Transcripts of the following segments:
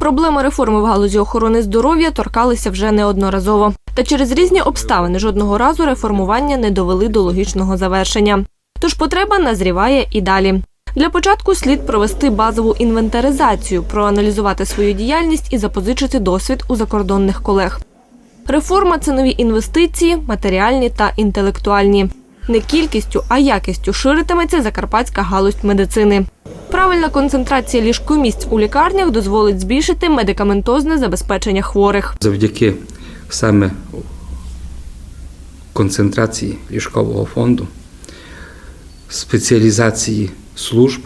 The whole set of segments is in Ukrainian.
Проблеми реформи в галузі охорони здоров'я торкалися вже неодноразово. Та через різні обставини жодного разу реформування не довели до логічного завершення. Тож потреба назріває і далі. Для початку слід провести базову інвентаризацію, проаналізувати свою діяльність і запозичити досвід у закордонних колег. Реформа це нові інвестиції, матеріальні та інтелектуальні. Не кількістю, а якістю ширитиметься закарпатська галузь медицини. Правильна концентрація ліжкомісць у лікарнях дозволить збільшити медикаментозне забезпечення хворих. Завдяки саме концентрації ліжкового фонду, спеціалізації служб,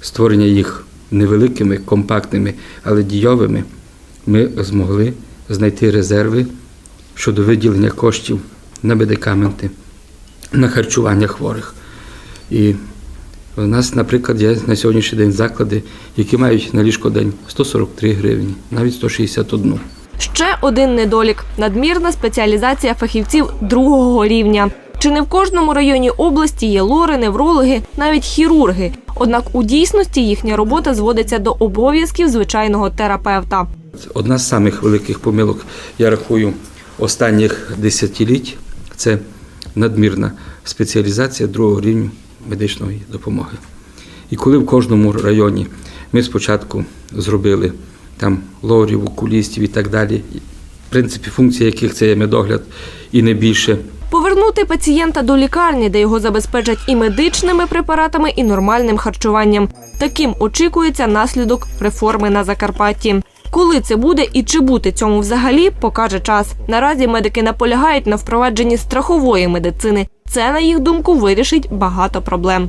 створення їх невеликими, компактними, але дійовими, ми змогли знайти резерви щодо виділення коштів на медикаменти, на харчування хворих. І у нас, наприклад, є на сьогоднішній день заклади, які мають на ліжкодень 143 гривні, навіть 161. Ще один недолік надмірна спеціалізація фахівців другого рівня. Чи не в кожному районі області є лори, неврологи, навіть хірурги. Однак у дійсності їхня робота зводиться до обов'язків звичайного терапевта. Одна з самих великих помилок, я рахую, останніх десятиліть це надмірна спеціалізація другого рівня медичної допомоги. І коли в кожному районі ми спочатку зробили там лорів, окулістів і так далі, в принципі, функція яких це є медогляд і не більше. Повернути пацієнта до лікарні, де його забезпечать і медичними препаратами, і нормальним харчуванням. Таким очікується наслідок реформи на Закарпатті. Коли це буде і чи бути цьому взагалі, покаже час. Наразі медики наполягають на впровадженні страхової медицини. Це, на їх думку, вирішить багато проблем.